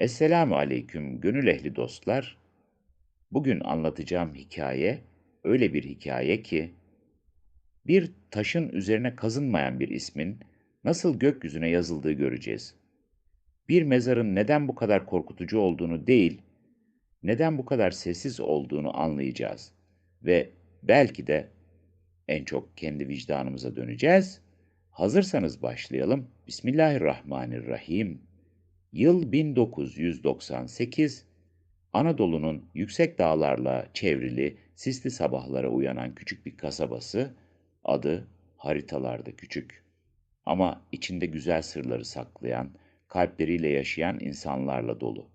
Esselamu aleyküm gönül ehli dostlar. Bugün anlatacağım hikaye öyle bir hikaye ki bir taşın üzerine kazınmayan bir ismin nasıl gökyüzüne yazıldığı göreceğiz. Bir mezarın neden bu kadar korkutucu olduğunu değil, neden bu kadar sessiz olduğunu anlayacağız ve belki de en çok kendi vicdanımıza döneceğiz. Hazırsanız başlayalım. Bismillahirrahmanirrahim. Yıl 1998, Anadolu'nun yüksek dağlarla çevrili, sisli sabahlara uyanan küçük bir kasabası, adı haritalarda küçük ama içinde güzel sırları saklayan, kalpleriyle yaşayan insanlarla dolu.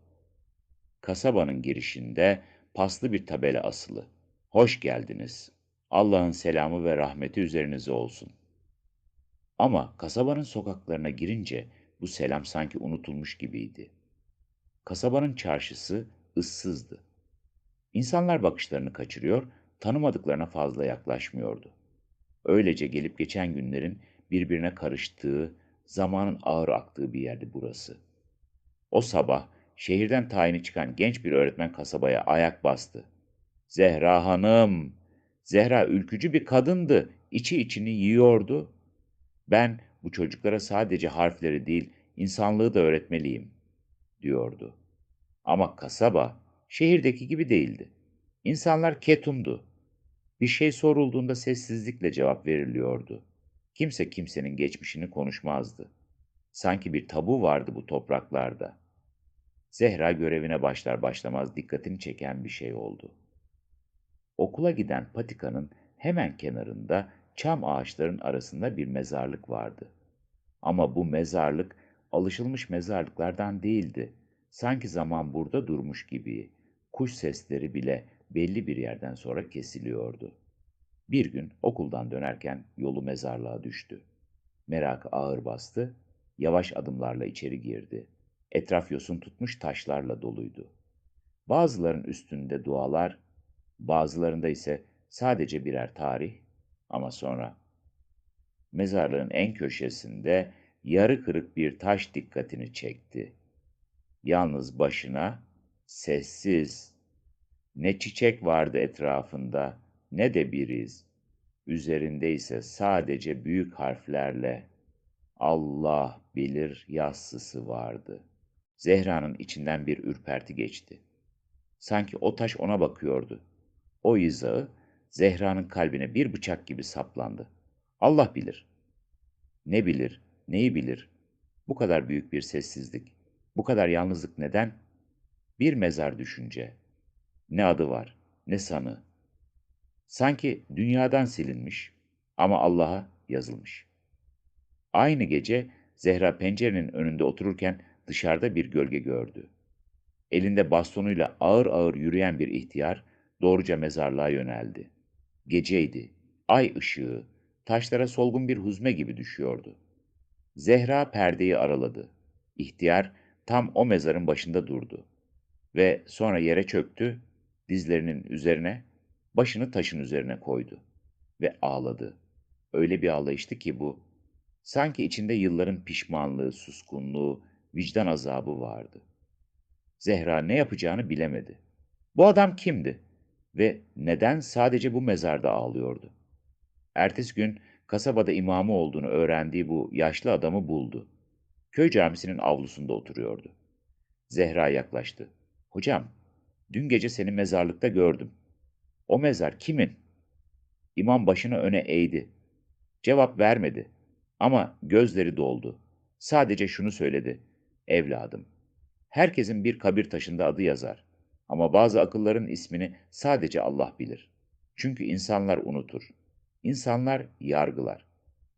Kasabanın girişinde paslı bir tabela asılı. Hoş geldiniz. Allah'ın selamı ve rahmeti üzerinize olsun. Ama kasabanın sokaklarına girince bu selam sanki unutulmuş gibiydi. Kasabanın çarşısı ıssızdı. İnsanlar bakışlarını kaçırıyor, tanımadıklarına fazla yaklaşmıyordu. Öylece gelip geçen günlerin birbirine karıştığı, zamanın ağır aktığı bir yerdi burası. O sabah şehirden tayini çıkan genç bir öğretmen kasabaya ayak bastı. Zehra Hanım! Zehra ülkücü bir kadındı, içi içini yiyordu. Ben bu çocuklara sadece harfleri değil, insanlığı da öğretmeliyim, diyordu. Ama kasaba, şehirdeki gibi değildi. İnsanlar ketumdu. Bir şey sorulduğunda sessizlikle cevap veriliyordu. Kimse kimsenin geçmişini konuşmazdı. Sanki bir tabu vardı bu topraklarda. Zehra görevine başlar başlamaz dikkatini çeken bir şey oldu. Okula giden patikanın hemen kenarında çam ağaçların arasında bir mezarlık vardı. Ama bu mezarlık alışılmış mezarlıklardan değildi. Sanki zaman burada durmuş gibi. Kuş sesleri bile belli bir yerden sonra kesiliyordu. Bir gün okuldan dönerken yolu mezarlığa düştü. Merakı ağır bastı, yavaş adımlarla içeri girdi. Etraf yosun tutmuş taşlarla doluydu. Bazıların üstünde dualar, bazılarında ise sadece birer tarih ama sonra mezarlığın en köşesinde yarı kırık bir taş dikkatini çekti. Yalnız başına sessiz ne çiçek vardı etrafında ne de bir iz. Üzerinde ise sadece büyük harflerle Allah bilir yassısı vardı. Zehra'nın içinden bir ürperti geçti. Sanki o taş ona bakıyordu. O izağı Zehra'nın kalbine bir bıçak gibi saplandı. Allah bilir. Ne bilir, neyi bilir? Bu kadar büyük bir sessizlik, bu kadar yalnızlık neden? Bir mezar düşünce. Ne adı var, ne sanı. Sanki dünyadan silinmiş ama Allah'a yazılmış. Aynı gece Zehra pencerenin önünde otururken dışarıda bir gölge gördü. Elinde bastonuyla ağır ağır yürüyen bir ihtiyar doğruca mezarlığa yöneldi. Geceydi, ay ışığı, taşlara solgun bir huzme gibi düşüyordu. Zehra perdeyi araladı. İhtiyar tam o mezarın başında durdu. Ve sonra yere çöktü, dizlerinin üzerine, başını taşın üzerine koydu. Ve ağladı. Öyle bir ağlayıştı ki bu, sanki içinde yılların pişmanlığı, suskunluğu, vicdan azabı vardı. Zehra ne yapacağını bilemedi. Bu adam kimdi? Ve neden sadece bu mezarda ağlıyordu? Ertesi gün kasabada imamı olduğunu öğrendiği bu yaşlı adamı buldu. Köy camisinin avlusunda oturuyordu. Zehra yaklaştı. Hocam, dün gece seni mezarlıkta gördüm. O mezar kimin? İmam başını öne eğdi. Cevap vermedi ama gözleri doldu. Sadece şunu söyledi. Evladım, herkesin bir kabir taşında adı yazar. Ama bazı akılların ismini sadece Allah bilir. Çünkü insanlar unutur. İnsanlar yargılar.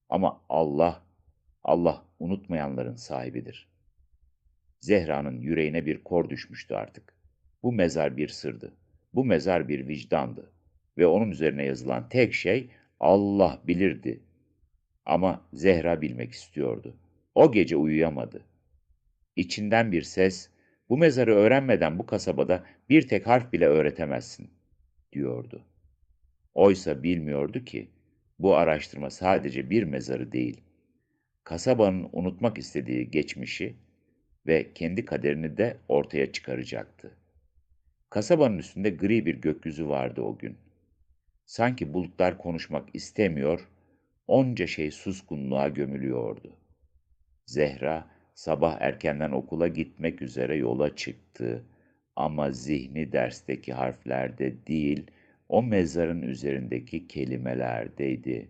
Ama Allah, Allah unutmayanların sahibidir. Zehra'nın yüreğine bir kor düşmüştü artık. Bu mezar bir sırdı. Bu mezar bir vicdandı. Ve onun üzerine yazılan tek şey Allah bilirdi. Ama Zehra bilmek istiyordu. O gece uyuyamadı. İçinden bir ses, bu mezarı öğrenmeden bu kasabada bir tek harf bile öğretemezsin, diyordu. Oysa bilmiyordu ki, bu araştırma sadece bir mezarı değil, kasabanın unutmak istediği geçmişi, ve kendi kaderini de ortaya çıkaracaktı. Kasabanın üstünde gri bir gökyüzü vardı o gün. Sanki bulutlar konuşmak istemiyor, onca şey suskunluğa gömülüyordu. Zehra sabah erkenden okula gitmek üzere yola çıktı ama zihni dersteki harflerde değil, o mezarın üzerindeki kelimelerdeydi.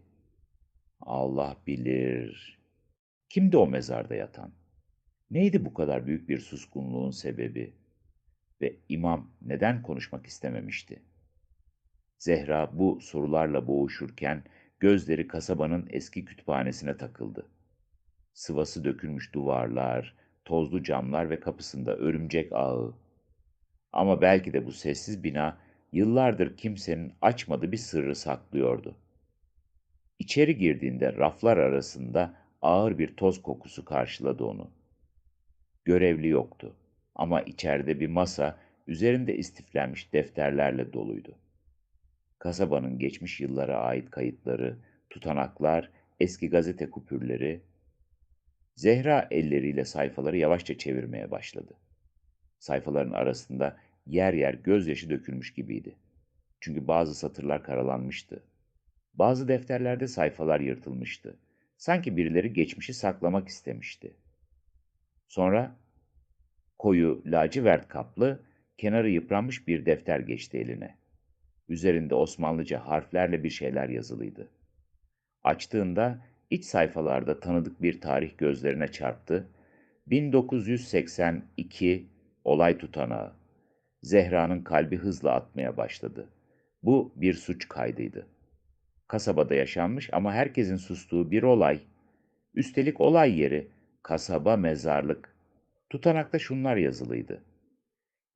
Allah bilir. Kimdi o mezarda yatan? Neydi bu kadar büyük bir suskunluğun sebebi? Ve imam neden konuşmak istememişti? Zehra bu sorularla boğuşurken gözleri kasabanın eski kütüphanesine takıldı. Sıvası dökülmüş duvarlar, tozlu camlar ve kapısında örümcek ağı. Ama belki de bu sessiz bina yıllardır kimsenin açmadığı bir sırrı saklıyordu. İçeri girdiğinde raflar arasında ağır bir toz kokusu karşıladı onu. Görevli yoktu ama içeride bir masa üzerinde istiflenmiş defterlerle doluydu. Kasabanın geçmiş yıllara ait kayıtları, tutanaklar, eski gazete kupürleri. Zehra elleriyle sayfaları yavaşça çevirmeye başladı. Sayfaların arasında yer yer gözyaşı dökülmüş gibiydi. Çünkü bazı satırlar karalanmıştı. Bazı defterlerde sayfalar yırtılmıştı. Sanki birileri geçmişi saklamak istemişti. Sonra koyu lacivert kaplı, kenarı yıpranmış bir defter geçti eline. Üzerinde Osmanlıca harflerle bir şeyler yazılıydı. Açtığında iç sayfalarda tanıdık bir tarih gözlerine çarptı. 1982 olay tutanağı. Zehra'nın kalbi hızla atmaya başladı. Bu bir suç kaydıydı. Kasabada yaşanmış ama herkesin sustuğu bir olay. Üstelik olay yeri kasaba mezarlık. Tutanakta şunlar yazılıydı.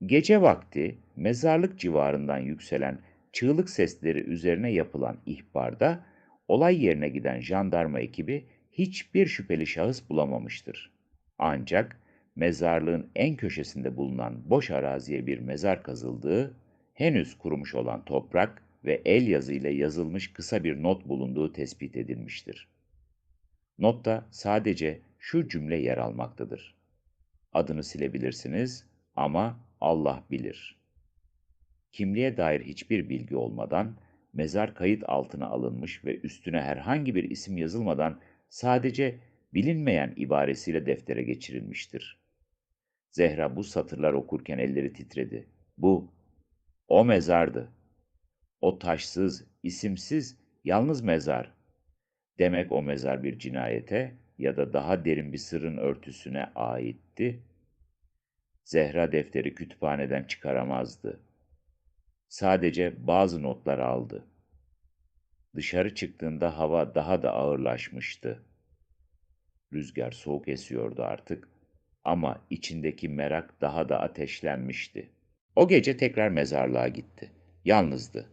Gece vakti mezarlık civarından yükselen çığlık sesleri üzerine yapılan ihbarda olay yerine giden jandarma ekibi hiçbir şüpheli şahıs bulamamıştır. Ancak mezarlığın en köşesinde bulunan boş araziye bir mezar kazıldığı, henüz kurumuş olan toprak ve el yazıyla yazılmış kısa bir not bulunduğu tespit edilmiştir. Notta sadece şu cümle yer almaktadır. Adını silebilirsiniz ama Allah bilir. Kimliğe dair hiçbir bilgi olmadan, mezar kayıt altına alınmış ve üstüne herhangi bir isim yazılmadan sadece bilinmeyen ibaresiyle deftere geçirilmiştir. Zehra bu satırlar okurken elleri titredi. Bu, o mezardı. O taşsız, isimsiz, yalnız mezar. Demek o mezar bir cinayete ya da daha derin bir sırrın örtüsüne aitti. Zehra defteri kütüphaneden çıkaramazdı. Sadece bazı notlar aldı. Dışarı çıktığında hava daha da ağırlaşmıştı. Rüzgar soğuk esiyordu artık ama içindeki merak daha da ateşlenmişti. O gece tekrar mezarlığa gitti. Yalnızdı.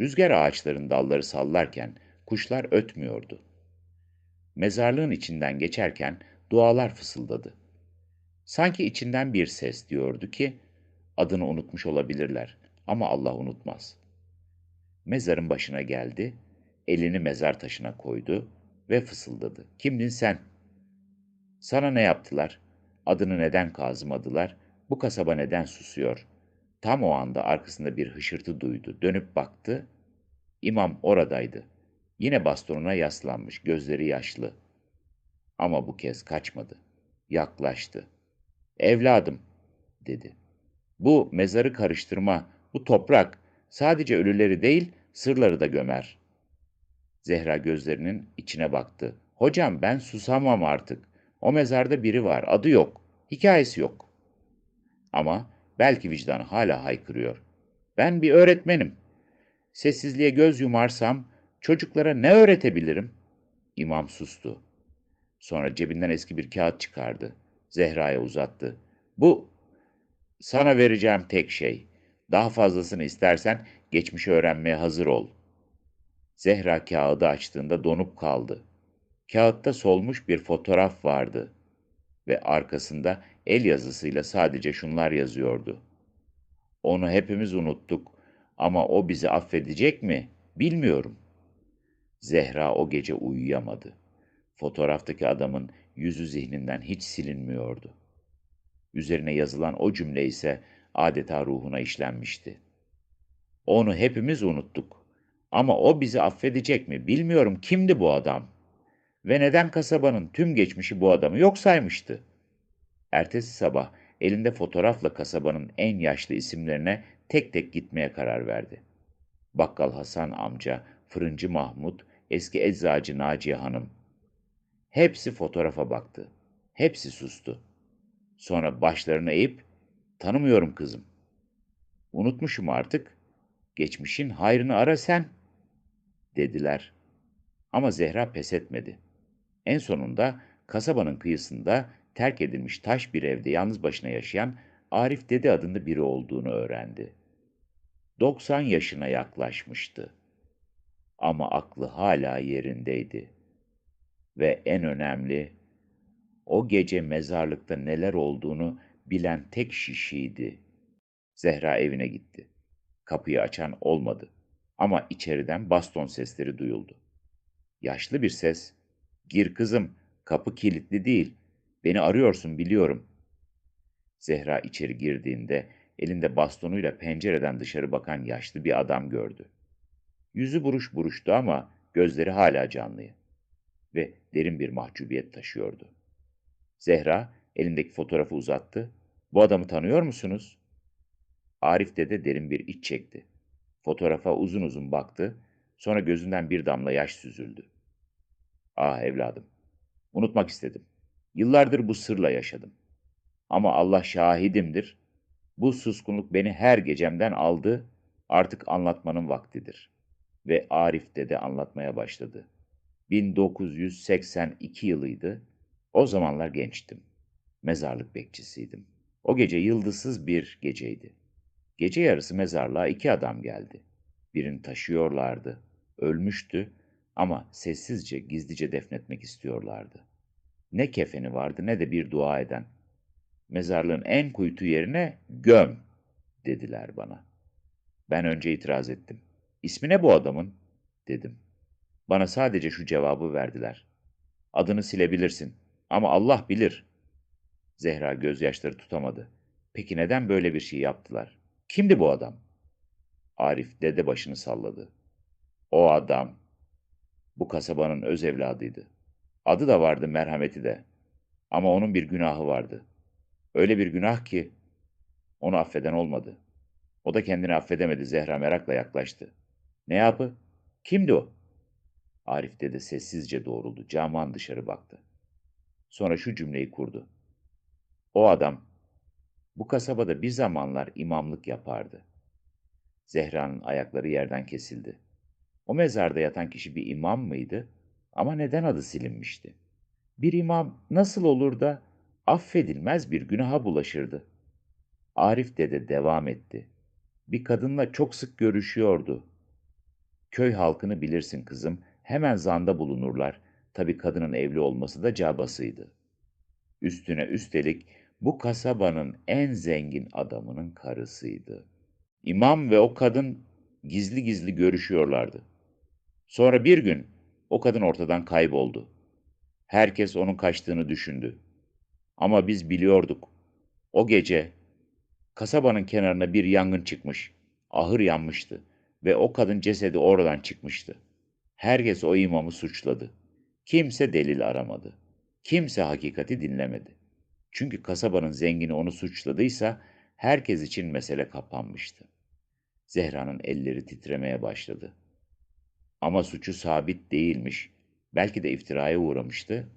Rüzgar ağaçların dalları sallarken kuşlar ötmüyordu. Mezarlığın içinden geçerken dualar fısıldadı. Sanki içinden bir ses diyordu ki, adını unutmuş olabilirler ama Allah unutmaz. Mezarın başına geldi, elini mezar taşına koydu ve fısıldadı. Kimdin sen? Sana ne yaptılar? Adını neden kazımadılar? Bu kasaba neden susuyor? Tam o anda arkasında bir hışırtı duydu. Dönüp baktı. İmam oradaydı. Yine bastonuna yaslanmış, gözleri yaşlı. Ama bu kez kaçmadı. Yaklaştı. Evladım, dedi. Bu mezarı karıştırma, bu toprak sadece ölüleri değil, sırları da gömer. Zehra gözlerinin içine baktı. Hocam ben susamam artık. O mezarda biri var, adı yok, hikayesi yok. Ama belki vicdan hala haykırıyor. Ben bir öğretmenim. Sessizliğe göz yumarsam çocuklara ne öğretebilirim? İmam sustu. Sonra cebinden eski bir kağıt çıkardı. Zehra'ya uzattı. Bu sana vereceğim tek şey. Daha fazlasını istersen geçmişi öğrenmeye hazır ol. Zehra kağıdı açtığında donup kaldı. Kağıtta solmuş bir fotoğraf vardı ve arkasında el yazısıyla sadece şunlar yazıyordu. Onu hepimiz unuttuk ama o bizi affedecek mi bilmiyorum. Zehra o gece uyuyamadı. Fotoğraftaki adamın yüzü zihninden hiç silinmiyordu. Üzerine yazılan o cümle ise adeta ruhuna işlenmişti. Onu hepimiz unuttuk. Ama o bizi affedecek mi bilmiyorum kimdi bu adam. Ve neden kasabanın tüm geçmişi bu adamı yok saymıştı? Ertesi sabah elinde fotoğrafla kasabanın en yaşlı isimlerine tek tek gitmeye karar verdi. Bakkal Hasan amca, fırıncı Mahmut, eski eczacı Naciye Hanım. Hepsi fotoğrafa baktı. Hepsi sustu. Sonra başlarını eğip, tanımıyorum kızım. Unutmuşum artık. Geçmişin hayrını ara sen, dediler. Ama Zehra pes etmedi. En sonunda kasabanın kıyısında terk edilmiş taş bir evde yalnız başına yaşayan Arif Dede adında biri olduğunu öğrendi. 90 yaşına yaklaşmıştı. Ama aklı hala yerindeydi. Ve en önemli, o gece mezarlıkta neler olduğunu bilen tek şişiydi. Zehra evine gitti. Kapıyı açan olmadı. Ama içeriden baston sesleri duyuldu. Yaşlı bir ses, ''Gir kızım, kapı kilitli değil. Beni arıyorsun biliyorum.'' Zehra içeri girdiğinde elinde bastonuyla pencereden dışarı bakan yaşlı bir adam gördü. Yüzü buruş buruştu ama gözleri hala canlı ve derin bir mahcubiyet taşıyordu. Zehra elindeki fotoğrafı uzattı. ''Bu adamı tanıyor musunuz?'' Arif dede derin bir iç çekti. Fotoğrafa uzun uzun baktı, sonra gözünden bir damla yaş süzüldü. Ah evladım, unutmak istedim. Yıllardır bu sırla yaşadım. Ama Allah şahidimdir, bu suskunluk beni her gecemden aldı, artık anlatmanın vaktidir. Ve Arif dede anlatmaya başladı. 1982 yılıydı, o zamanlar gençtim. Mezarlık bekçisiydim. O gece yıldızsız bir geceydi. Gece yarısı mezarlığa iki adam geldi. Birini taşıyorlardı. Ölmüştü ama sessizce, gizlice defnetmek istiyorlardı. Ne kefeni vardı ne de bir dua eden. Mezarlığın en kuytu yerine göm dediler bana. Ben önce itiraz ettim. İsmi ne bu adamın? dedim. Bana sadece şu cevabı verdiler. Adını silebilirsin ama Allah bilir. Zehra gözyaşları tutamadı. Peki neden böyle bir şey yaptılar? Kimdi bu adam? Arif dede başını salladı. O adam bu kasabanın öz evladıydı. Adı da vardı, merhameti de. Ama onun bir günahı vardı. Öyle bir günah ki onu affeden olmadı. O da kendini affedemedi. Zehra merakla yaklaştı. Ne yapı? Kimdi o? Arif dede sessizce doğruldu. Caman dışarı baktı. Sonra şu cümleyi kurdu. O adam bu kasabada bir zamanlar imamlık yapardı. Zehra'nın ayakları yerden kesildi. O mezarda yatan kişi bir imam mıydı? Ama neden adı silinmişti? Bir imam nasıl olur da affedilmez bir günaha bulaşırdı? Arif dede devam etti. Bir kadınla çok sık görüşüyordu. Köy halkını bilirsin kızım, hemen zanda bulunurlar. Tabii kadının evli olması da cabasıydı. Üstüne üstelik bu kasabanın en zengin adamının karısıydı. İmam ve o kadın gizli gizli görüşüyorlardı. Sonra bir gün o kadın ortadan kayboldu. Herkes onun kaçtığını düşündü. Ama biz biliyorduk. O gece kasabanın kenarına bir yangın çıkmış. Ahır yanmıştı ve o kadın cesedi oradan çıkmıştı. Herkes o imamı suçladı. Kimse delil aramadı. Kimse hakikati dinlemedi. Çünkü kasabanın zengini onu suçladıysa herkes için mesele kapanmıştı. Zehra'nın elleri titremeye başladı. Ama suçu sabit değilmiş. Belki de iftiraya uğramıştı.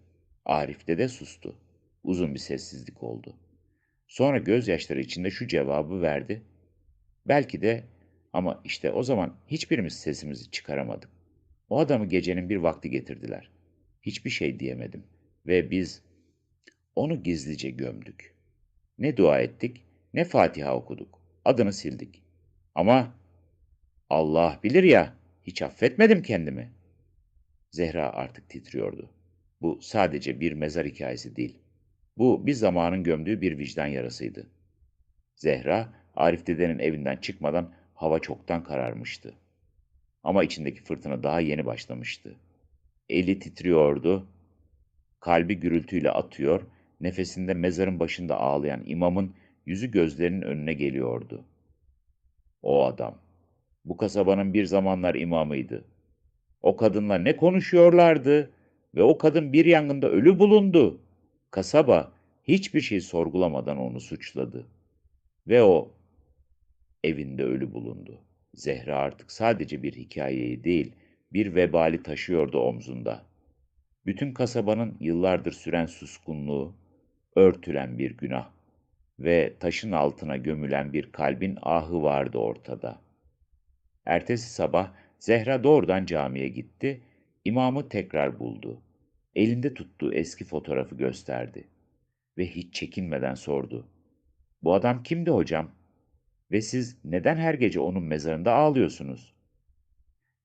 Arif'te de sustu. Uzun bir sessizlik oldu. Sonra gözyaşları içinde şu cevabı verdi. Belki de ama işte o zaman hiçbirimiz sesimizi çıkaramadık. O adamı gecenin bir vakti getirdiler. Hiçbir şey diyemedim. Ve biz onu gizlice gömdük. Ne dua ettik, ne Fatiha okuduk. Adını sildik. Ama Allah bilir ya, hiç affetmedim kendimi. Zehra artık titriyordu. Bu sadece bir mezar hikayesi değil. Bu bir zamanın gömdüğü bir vicdan yarasıydı. Zehra, Arif dedenin evinden çıkmadan hava çoktan kararmıştı. Ama içindeki fırtına daha yeni başlamıştı. Eli titriyordu, kalbi gürültüyle atıyor, Nefesinde mezarın başında ağlayan imamın yüzü gözlerinin önüne geliyordu. O adam, bu kasabanın bir zamanlar imamıydı. O kadınla ne konuşuyorlardı ve o kadın bir yangında ölü bulundu. Kasaba hiçbir şey sorgulamadan onu suçladı. Ve o evinde ölü bulundu. Zehra artık sadece bir hikayeyi değil, bir vebali taşıyordu omzunda. Bütün kasabanın yıllardır süren suskunluğu, örtülen bir günah ve taşın altına gömülen bir kalbin ahı vardı ortada. Ertesi sabah Zehra doğrudan camiye gitti, imamı tekrar buldu. Elinde tuttuğu eski fotoğrafı gösterdi ve hiç çekinmeden sordu. Bu adam kimdi hocam? Ve siz neden her gece onun mezarında ağlıyorsunuz?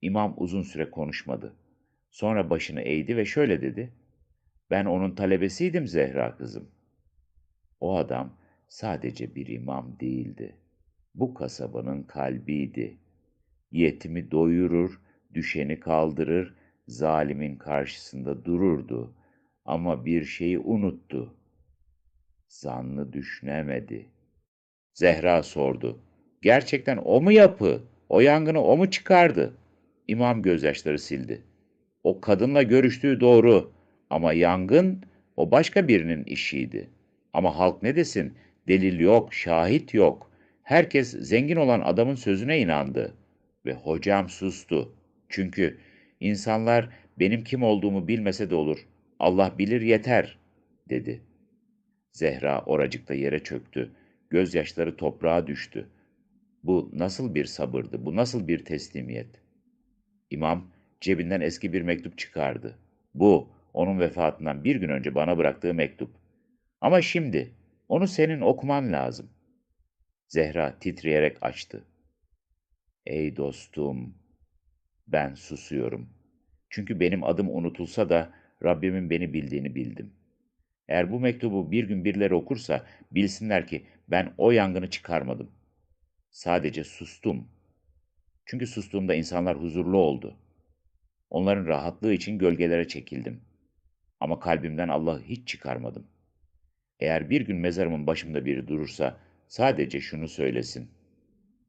İmam uzun süre konuşmadı. Sonra başını eğdi ve şöyle dedi. Ben onun talebesiydim Zehra kızım. O adam sadece bir imam değildi. Bu kasabanın kalbiydi. Yetimi doyurur, düşeni kaldırır, zalimin karşısında dururdu. Ama bir şeyi unuttu. Zannı düşünemedi. Zehra sordu. Gerçekten o mu yapı? O yangını o mu çıkardı? İmam gözyaşları sildi. O kadınla görüştüğü doğru ama yangın o başka birinin işiydi. Ama halk ne desin? Delil yok, şahit yok. Herkes zengin olan adamın sözüne inandı. Ve hocam sustu. Çünkü insanlar benim kim olduğumu bilmese de olur. Allah bilir yeter, dedi. Zehra oracıkta yere çöktü. Gözyaşları toprağa düştü. Bu nasıl bir sabırdı, bu nasıl bir teslimiyet? İmam cebinden eski bir mektup çıkardı. Bu, onun vefatından bir gün önce bana bıraktığı mektup. Ama şimdi, onu senin okuman lazım. Zehra titreyerek açtı. Ey dostum, ben susuyorum. Çünkü benim adım unutulsa da Rabbimin beni bildiğini bildim. Eğer bu mektubu bir gün birileri okursa bilsinler ki ben o yangını çıkarmadım. Sadece sustum. Çünkü sustuğumda insanlar huzurlu oldu. Onların rahatlığı için gölgelere çekildim. Ama kalbimden Allah'ı hiç çıkarmadım. Eğer bir gün mezarımın başımda biri durursa sadece şunu söylesin.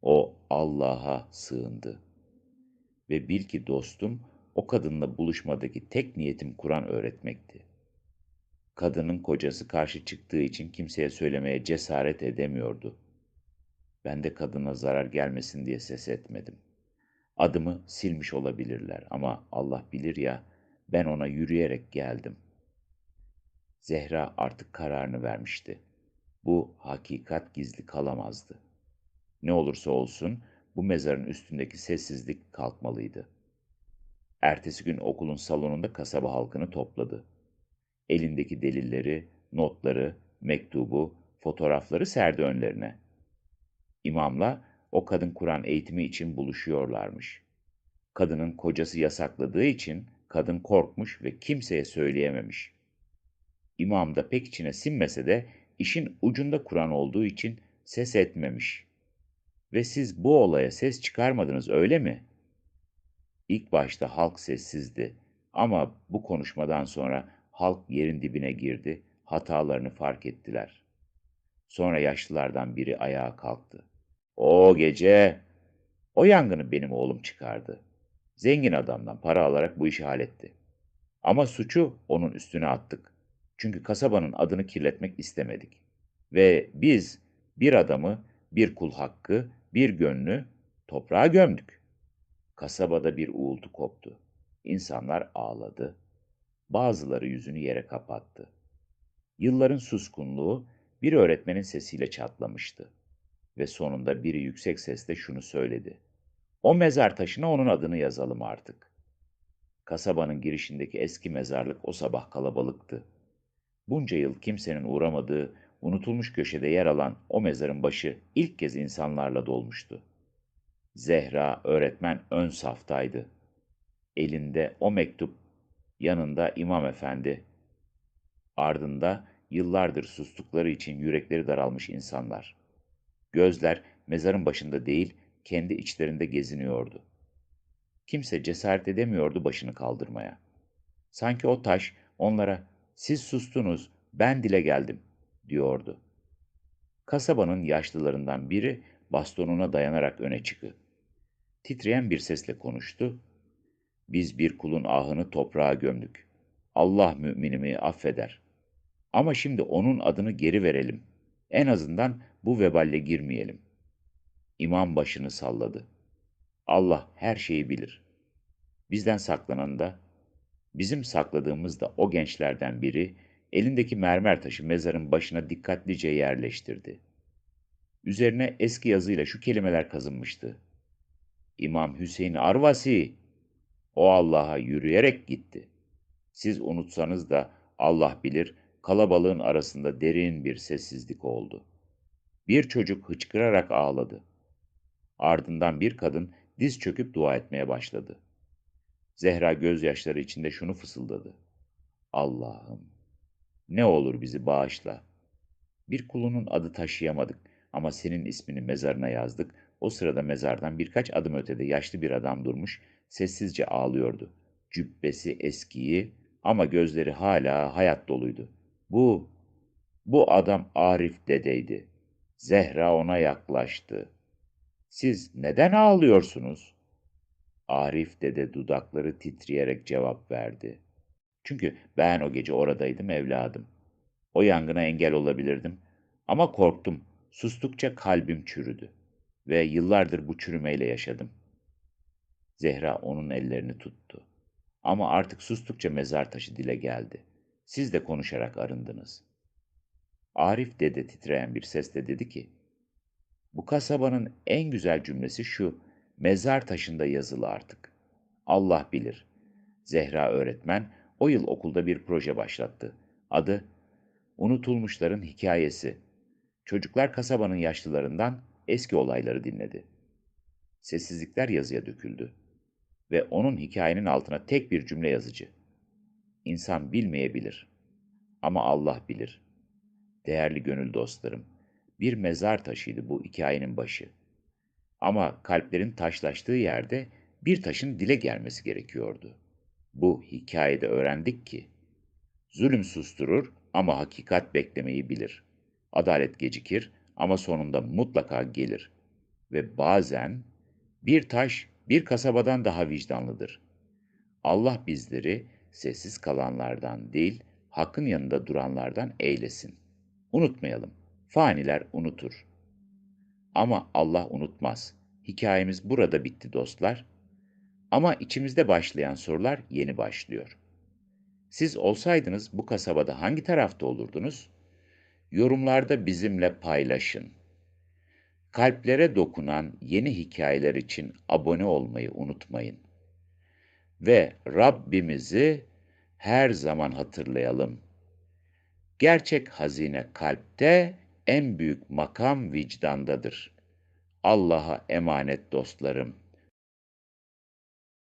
O Allah'a sığındı. Ve bil ki dostum o kadınla buluşmadaki tek niyetim Kur'an öğretmekti. Kadının kocası karşı çıktığı için kimseye söylemeye cesaret edemiyordu. Ben de kadına zarar gelmesin diye ses etmedim. Adımı silmiş olabilirler ama Allah bilir ya ben ona yürüyerek geldim. Zehra artık kararını vermişti. Bu hakikat gizli kalamazdı. Ne olursa olsun bu mezarın üstündeki sessizlik kalkmalıydı. Ertesi gün okulun salonunda kasaba halkını topladı. Elindeki delilleri, notları, mektubu, fotoğrafları serdi önlerine. İmamla o kadın Kur'an eğitimi için buluşuyorlarmış. Kadının kocası yasakladığı için kadın korkmuş ve kimseye söyleyememiş. İmam da pek içine sinmese de işin ucunda Kur'an olduğu için ses etmemiş. Ve siz bu olaya ses çıkarmadınız öyle mi? İlk başta halk sessizdi ama bu konuşmadan sonra halk yerin dibine girdi, hatalarını fark ettiler. Sonra yaşlılardan biri ayağa kalktı. O gece o yangını benim oğlum çıkardı. Zengin adamdan para alarak bu işi halletti. Ama suçu onun üstüne attık. Çünkü kasabanın adını kirletmek istemedik. Ve biz bir adamı, bir kul hakkı, bir gönlü toprağa gömdük. Kasabada bir uğultu koptu. İnsanlar ağladı. Bazıları yüzünü yere kapattı. Yılların suskunluğu bir öğretmenin sesiyle çatlamıştı. Ve sonunda biri yüksek sesle şunu söyledi. O mezar taşına onun adını yazalım artık. Kasabanın girişindeki eski mezarlık o sabah kalabalıktı. Bunca yıl kimsenin uğramadığı, unutulmuş köşede yer alan o mezarın başı ilk kez insanlarla dolmuştu. Zehra öğretmen ön saftaydı. Elinde o mektup, yanında İmam Efendi. Ardında yıllardır sustukları için yürekleri daralmış insanlar. Gözler mezarın başında değil, kendi içlerinde geziniyordu. Kimse cesaret edemiyordu başını kaldırmaya. Sanki o taş onlara siz sustunuz, ben dile geldim, diyordu. Kasabanın yaşlılarından biri bastonuna dayanarak öne çıktı. Titreyen bir sesle konuştu. Biz bir kulun ahını toprağa gömdük. Allah müminimi affeder. Ama şimdi onun adını geri verelim. En azından bu veballe girmeyelim. İmam başını salladı. Allah her şeyi bilir. Bizden saklanan da, bizim sakladığımız da o gençlerden biri elindeki mermer taşı mezarın başına dikkatlice yerleştirdi. Üzerine eski yazıyla şu kelimeler kazınmıştı. İmam Hüseyin Arvasi, o Allah'a yürüyerek gitti. Siz unutsanız da Allah bilir, kalabalığın arasında derin bir sessizlik oldu. Bir çocuk hıçkırarak ağladı. Ardından bir kadın diz çöküp dua etmeye başladı. Zehra gözyaşları içinde şunu fısıldadı. Allah'ım, ne olur bizi bağışla. Bir kulunun adı taşıyamadık ama senin ismini mezarına yazdık. O sırada mezardan birkaç adım ötede yaşlı bir adam durmuş, sessizce ağlıyordu. Cübbesi eskiyi ama gözleri hala hayat doluydu. Bu, bu adam Arif dedeydi. Zehra ona yaklaştı. Siz neden ağlıyorsunuz? Arif dede dudakları titreyerek cevap verdi. Çünkü ben o gece oradaydım evladım. O yangına engel olabilirdim. Ama korktum. Sustukça kalbim çürüdü. Ve yıllardır bu çürümeyle yaşadım. Zehra onun ellerini tuttu. Ama artık sustukça mezar taşı dile geldi. Siz de konuşarak arındınız. Arif dede titreyen bir sesle dedi ki, bu kasabanın en güzel cümlesi şu, mezar taşında yazılı artık. Allah bilir. Zehra öğretmen o yıl okulda bir proje başlattı. Adı Unutulmuşların Hikayesi. Çocuklar kasabanın yaşlılarından eski olayları dinledi. Sessizlikler yazıya döküldü ve onun hikayenin altına tek bir cümle yazıcı. İnsan bilmeyebilir ama Allah bilir. Değerli gönül dostlarım, bir mezar taşıydı bu hikayenin başı. Ama kalplerin taşlaştığı yerde bir taşın dile gelmesi gerekiyordu. Bu hikayede öğrendik ki, zulüm susturur ama hakikat beklemeyi bilir. Adalet gecikir ama sonunda mutlaka gelir. Ve bazen bir taş bir kasabadan daha vicdanlıdır. Allah bizleri sessiz kalanlardan değil, hakkın yanında duranlardan eylesin. Unutmayalım, faniler unutur. Ama Allah unutmaz. Hikayemiz burada bitti dostlar. Ama içimizde başlayan sorular yeni başlıyor. Siz olsaydınız bu kasabada hangi tarafta olurdunuz? Yorumlarda bizimle paylaşın. Kalplere dokunan yeni hikayeler için abone olmayı unutmayın. Ve Rabbimizi her zaman hatırlayalım. Gerçek hazine kalpte, en büyük makam vicdandadır. Allah'a emanet dostlarım.